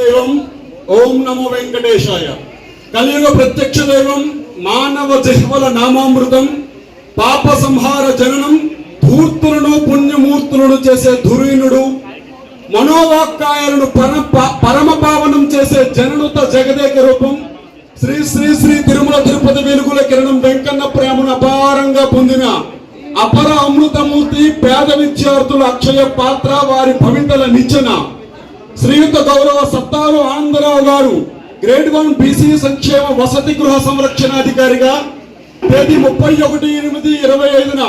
దైవం ఓం నమో వెంకటేశాయ. కలియుగ ప్రత్యక్ష దైవం మానవ జిహ్వల నామామృతం పాప సంహార జననం ధూర్తులను పుణ్యమూర్తులను చేసే ధురీనుడు మనోవాక్కాయలను పర పరమ పావనం చేసే జననుత జగదేక రూపం శ్రీ శ్రీ శ్రీ తిరుమల తిరుపతి వెలుగుల కిరణం వెంకన్న ప్రేమను అపారంగా పొందిన అపర అమృతమూర్తి పేద విద్యార్థుల అక్షయ పాత్ర వారి భవితల నిచ్చెన శ్రీయుత గౌరవ సత్తారు ఆనందరావు గారు గ్రేడ్ వన్ బీసీ సంక్షేమ వసతి గృహ సంరక్షణాధికారిగా తేదీ ముప్పై ఒకటి ఎనిమిది ఇరవై ఐదున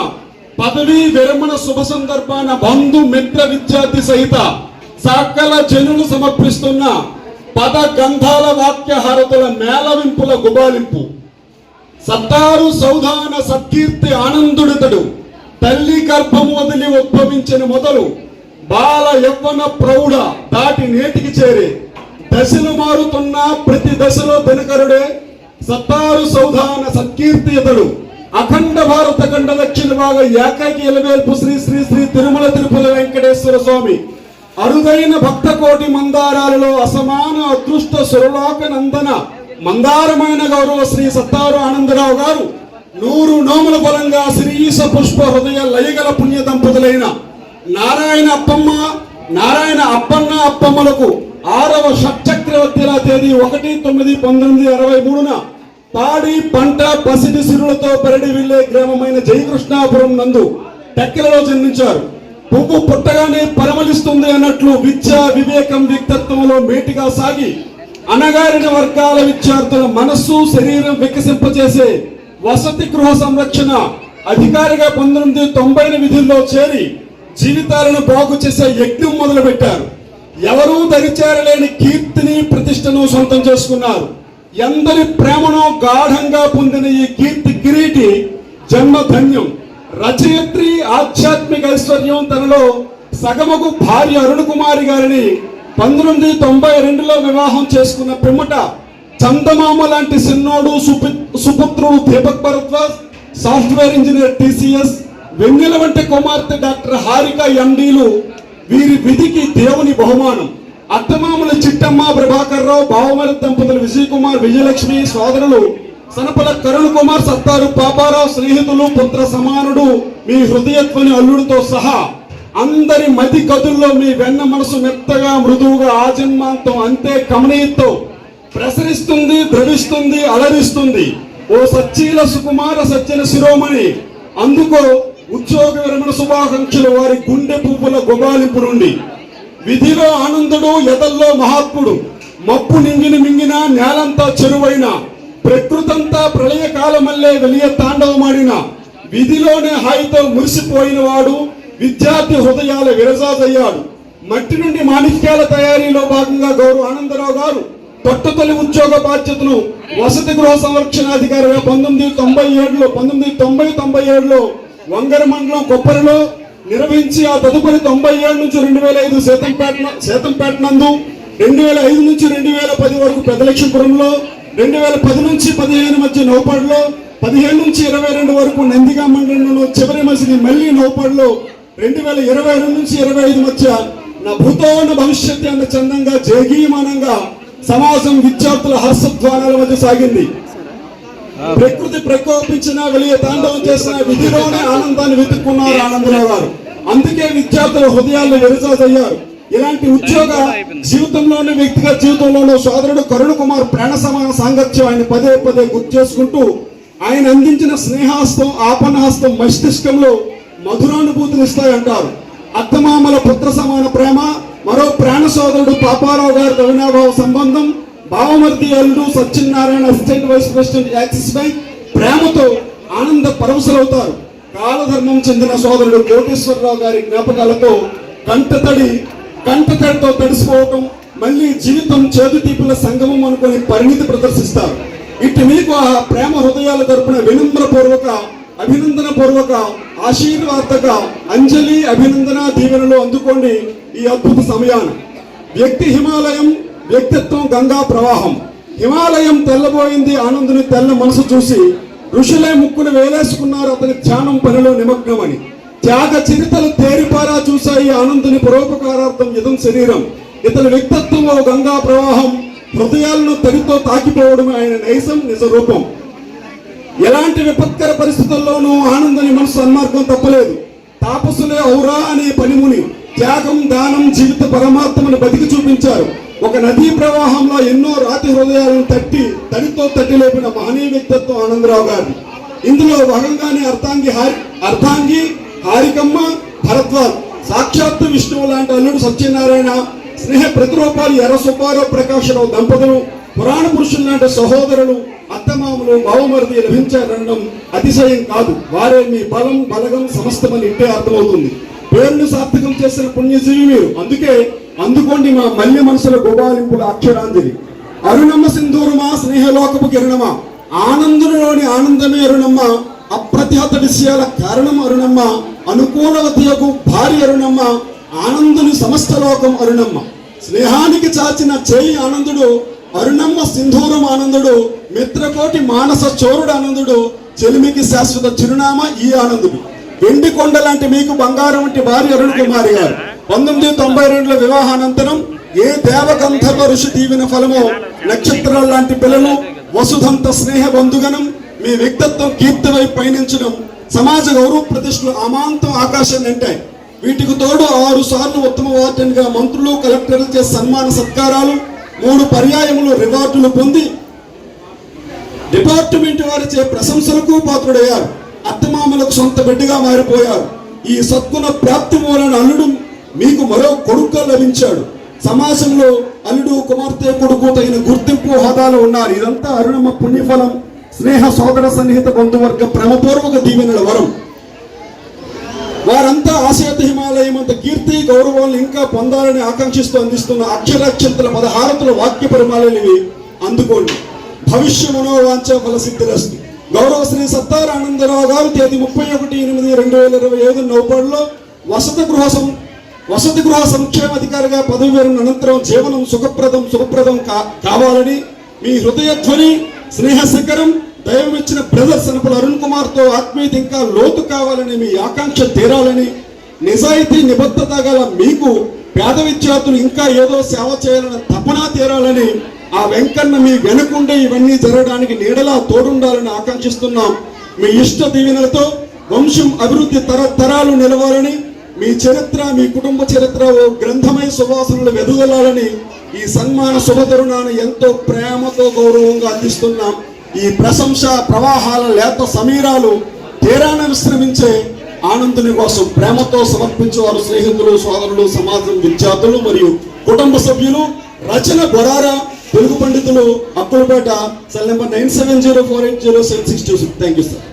పదవీ విరమణ శుభ సందర్భాన బంధు మిత్ర విద్యార్థి సహిత సకల జనులు సమర్పిస్తున్న పద గంధాల వాక్య హారతుల మేళవింపుల గుబాలింపు. సత్తారు సౌధాన సత్కీర్తి ఆనందుడితడు. తల్లి గర్భం వదిలి ఉద్భవించిన మొదలు బాల యవ్వన ప్రౌఢ దాటి నేటికి చేరి దశలు మారుతున్న ప్రతి దశలో దినకరుడే సత్తారు సౌధాన సత్కీర్తియతడు అఖండ భారత ఖండ దక్షిణ భాగ ఏకైకి ఎలవేల్పు శ్రీ శ్రీ శ్రీ తిరుమల తిరుపతి వెంకటేశ్వర స్వామి. అరుదైన భక్త కోటి మందారాలలో అసమాన అదృష్ట సురలోక నందన మందారమైన గౌరవ శ్రీ సత్తారు ఆనందరావు గారు నూరు నోముల బలంగా శ్రీ ఈశ పుష్ప హృదయ లయగల పుణ్య దంపతులైన నారాయణ అప్పమ్మ నారాయణ అప్పన్న అప్పమ్మలకు ఆరవ షట్చక్రవర్తిల తేదీ ఒకటి తొమ్మిది పంతొమ్మిది అరవై మూడున పాడి పంట పసిడి సిరులతో పెరడి వెళ్ళే గ్రామమైన జయకృష్ణాపురం నందు టెక్కలలో జన్మించారు. పువ్వు పుట్టగానే పరమలిస్తుంది అన్నట్లు విద్య వివేకం వ్యక్తిత్వంలో మేటిగా సాగి అనగారిన వర్గాల విద్యార్థుల మనస్సు శరీరం వికసింపచేసే వసతి గృహ సంరక్షణ అధికారిగా పంతొమ్మిది తొంభై విధుల్లో చేరి జీవితాలను బాగు చేసే యజ్ఞం మొదలు పెట్టారు ఎవరూ దరిచేరలేని కీర్తిని ప్రతిష్టను సొంతం చేసుకున్నారు. ఎందరి ప్రేమను గాఢంగా పొందిన ఈ కీర్తి కిరీటి జన్మధన్యం. రచయిత్రి ఆధ్యాత్మిక ఐశ్వర్యం తనలో సగమకు భార్య అరుణ కుమారి గారిని పంతొమ్మిది తొంభై రెండులో వివాహం చేసుకున్న పిమ్మట చందమామ లాంటి సిన్నోడు సుపుత్రుడు Deepak Bharadwaj software engineer TCS వెన్నెల వంటి కుమార్తె డాక్టర్ హారిక ఎండీలు వీరి విధికి దేవుని బహుమానం. అత్తమామల చిట్టమ్మ ప్రభాకర్ రావు బావమరి దంపతులు విజయ్ కుమార్ విజయలక్ష్మి సోదరులు సనపల కరుణ్ కుమార్ సత్తారు పాపారావు స్నేహితులు పుత్ర సమానుడు మీ హృదయత్వని అల్లుడితో సహా అందరి మతి కదుల్లో మీ వెన్న మనసు మెత్తగా మృదువుగా ఆజన్మాంతం అంతే కమనీయంతో ప్రసరిస్తుంది ద్రవిస్తుంది అలరిస్తుంది. ఓ సచ్చీల సుకుమార సత్యన శిరోమణి అందుకో ఉద్యోగ విరమణ శుభాకాంక్షలు వారి గుండె పువ్వుల గుబాలింపు నుండి. విధిలో ఆనందుడు ఎదల్లో మహాత్ముడు మప్పు నింగిని మింగిన నేలంతా చెరువైన ప్రకృతంతా ప్రళయ కాలమల్లే వెలియ తాండవమాడిన విధిలోనే హాయితో మురిసిపోయిన వాడు విద్యార్థి హృదయాల విరజాదయ్యాడు మట్టి నుండి మాణిక్యాల తయారీలో భాగంగా గౌరవ ఆనందరావు గారు తొట్టతొలి ఉద్యోగ బాధ్యతను వసతి గృహ సంరక్షణాధికారిగా పంతొమ్మిది తొంభై ఏడులో పంతొమ్మిది తొంభై తొంభై ఏడులో వంగర మండలం కొప్పరిలో నిర్వహించి ఆ తదుపరి తొంభై ఏడు నుంచి రెండు వేల ఐదు శాతంపేట శాతంపేట నందు రెండు వేల ఐదు నుంచి రెండు వేల పది వరకు పెదలక్ష్మిపురంలో రెండు వేల పది నుంచి పదిహేను మధ్య నౌపాడులో పదిహేను నుంచి ఇరవై రెండు వరకు నందిగా మండలంలో చివరి మసిది మళ్ళీ నౌపాడులో రెండు వేల ఇరవై రెండు నుంచి ఇరవై ఐదు మధ్య నా భూతోన్న భవిష్యత్తు అన్న చందంగా జగీమానంగా సమాజం విద్యార్థుల హర్షధ్వానాల మధ్య సాగింది. ప్రకృతి ప్రకోపించిన వెలియ తాండవం చేసిన విధిలోనే ఆనందాన్ని వెతుక్కున్నారు ఆనందరావు గారు. అందుకే విద్యార్థుల హృదయాల్లో విరజాదయ్యారు ఇలాంటి ఉద్యోగ జీవితంలోని వ్యక్తిగత జీవితంలోనూ సోదరుడు కరుణ కుమార్ ప్రాణ సమాన సాంగత్యం ఆయన పదే పదే గుర్తు చేసుకుంటూ ఆయన అందించిన స్నేహాస్తం ఆపన్నహస్తం మస్తిష్కంలో మధురానుభూతిని ఇస్తాయంటారు. అత్తమామల పుత్ర సమాన ప్రేమ మరో ప్రాణ సోదరుడు పాపారావు గారి అవినాభావ సంబంధం భావమర్తి అల్లుడు Satyanarayana assistant vice president Axis Bank ప్రేమతో ఆనంద పరవశులవుతారు. కాలధర్మం చెందిన సోదరుడు కోటేశ్వరరావు గారి జ్ఞాపకాలతో కంటతడి కంటతడితో తడిసిపోవటం మళ్ళీ జీవితం చేదుతీపుల సంగమం అనుకుని పరిణితి ప్రదర్శిస్తారు. ఇటు మీకు ఆ ప్రేమ హృదయాల తరపున వినమ్ర పూర్వక అభినందన పూర్వక ఆశీర్వాదక అంజలి అభినందన దీవెనలు అందుకోండి ఈ అద్భుత సమయాన్ని. వ్యక్తి హిమాలయం వ్యక్తిత్వం గంగా ప్రవాహం. హిమాలయం తెల్లబోయింది ఆనందుని తెల్ల మనసు చూసి ఋషులే ముక్కును వేలేసుకున్నారు అతని ధ్యానం పనిలో నిమగ్నమని. త్యాగ చరితలు తేరిపారా చూశాయి ఆనందుని పరోపకారార్థం ఇదం శరీరం. ఇతని వ్యక్తిత్వంలో గంగా ప్రవాహం హృదయాలను తడితో తాకిపోవడం ఆయన నైజం నిజ రూపం ఎలాంటి విపత్కర పరిస్థితుల్లోనూ ఆనందని మనసు సన్మార్గం తప్పలేదు. తాపసులే ఔరా అనే పనిముని త్యాగం దానం జీవిత పరమాత్మను బతికి చూపించారు. ఒక నదీ ప్రవాహంలో ఎన్నో రాతి హృదయాలను తట్టి తడితో తట్టి లేపిన మహనీయ వ్యక్తిత్వం ఆనందరావు గారు ఇందులో భాగంగానే అర్థాంగి హారి అర్థాంగి హారికమ్మ భరద్వాజ్ సాక్షాత్తు విష్ణువు లాంటి అల్లుడు సత్యనారాయణ స్నేహ ప్రతిరూపాలు ఎర్ర సుబ్బారావు ప్రకాశరావు దంపతులు పురాణ పురుషులు లాంటి సహోదరులు అత్తమామలు బావమరిది లభించారనడం అతిశయం కాదు. వారే మీ బలం బలగం సమస్తమని ఇట్టే అర్థమవుతుంది. పేరును సార్థకం చేసిన పుణ్యజీవి మీరు. అందుకే అందుకోండి మా మల్య మనసుల గోపాలింపుల అక్షరాంజలి. అరుణమ్మ సింధూరమా స్నేహలోకపు కిరణమా? ఆనందులోని ఆనందమే అరుణమ్మ అప్రతిహత విషయాల కారణం అరుణమ్మ అనుకూలవతయకు భార్య అరుణమ్మ ఆనందుని సమస్త లోకం అరుణమ్మ. స్నేహానికి చాచిన చేయి ఆనందుడు అరుణమ్మ సింధూరం ఆనందుడు మిత్రకోటి మానస చోరుడు ఆనందుడు చెలిమికి శాశ్వత చిరునామా ఈ ఆనందుడు. వెండి కొండ లాంటి మీకు బంగారం వంటి భార్య అరుణ్ కుమారి గారు. పంతొమ్మిది తొంభై రెండుల వివాహానంతరం ఏ దేవగంధర్వ ఋషి దీవిన ఫలమో నక్షత్రాల లాంటి పిల్లలు వసుధంత స్నేహ బంధుగణం మీ వ్యక్తిత్వం కీర్తివై పయనించడం సమాజ గౌరవ ప్రతిష్టలు అమాంతం ఆకాశాన్ని అంటే వీటికి తోడు ఆరు సార్లు ఉత్తమ వార్డెన్గా మంత్రులు కలెక్టర్లు చేసే సన్మాన సత్కారాలు మూడు పర్యాయములు రివార్డులు పొంది డిపార్ట్మెంట్ వారిచే ప్రశంసలకు పాత్రుడయ్యారు. అత్తమామలకు సొంత బిడ్డగా మారిపోయారు. ఈ సద్గుణ ప్రాప్తి మూలన అల్లుడు మీకు మరో కొడుకుగా లభించాడు. సమాజంలో అల్లుడు కుమార్తె కొడుకు తగిన గుర్తింపు హోదాలో ఉన్నారు. ఇదంతా అరుణమ్మ పుణ్యఫలం. స్నేహ సోదర సన్నిహిత బంధువర్గ ప్రేమపూర్వక దీవెనల వరం. వారంతా ఆశయత హిమాలయం అంత కీర్తి గౌరవాలను ఇంకా పొందాలని ఆకాంక్షిస్తూ అందిస్తున్న అక్షరాక్షంతల పదహారతుల వాక్య పరిమాణాలు అందుకోండి. భవిష్య మనోవాంఛ ఫల సిద్ధిరస్తు గౌరవ శ్రీ సత్తారానందరావు గారు తేదీ ముప్పై ఒకటి ఎనిమిది రెండు వేల ఇరవై ఐదు నౌపాడులో వసత గృహ వసతి గృహ సంక్షేమ అధికారిగా పదవి విరమణ అనంతరం జీవనం సుఖప్రదం సుఖప్రదం కా- కావాలని మీ హృదయ ధ్వని స్నేహ దైవం ఇచ్చిన బ్రదర్స్ అనుకున్న అరుణ్ కుమార్తో ఆత్మీయత ఇంకా లోతు కావాలని మీ ఆకాంక్ష తీరాలని నిజాయితీ నిబద్ధత గల మీకు పేద విద్యార్థులు ఇంకా ఏదో సేవ చేయాలని తపన తీరాలని ఆ వెంకన్న మీ వెనుకుండే ఇవన్నీ జరగడానికి నీడలా తోడుండాలని ఆకాంక్షిస్తున్నాం. మీ ఇష్ట దీవెనలతో వంశం అభివృద్ధి తర తరాలు నిలవాలని మీ చరిత్ర మీ కుటుంబ చరిత్ర ఓ గ్రంథమై సువాసనలు వెదజల్లాలని ఈ సన్మాన శుభతరుణాన్ని ఎంతో ప్రేమతో గౌరవంగా అందిస్తున్నాం. ఈ ప్రశంస ప్రవాహాల లేత సమీరాలు తీరాన విశ్రమించే ఆనందుని కోసం ప్రేమతో సమర్పించేవారు స్నేహితులు సోదరులు సమాజం విద్యార్థులు మరియు కుటుంబ సభ్యులు రచన గొరారా తెలుగు పండితులు Akkulapeta cell number nine seven zero four eight zero seven six two six. Thank you sir.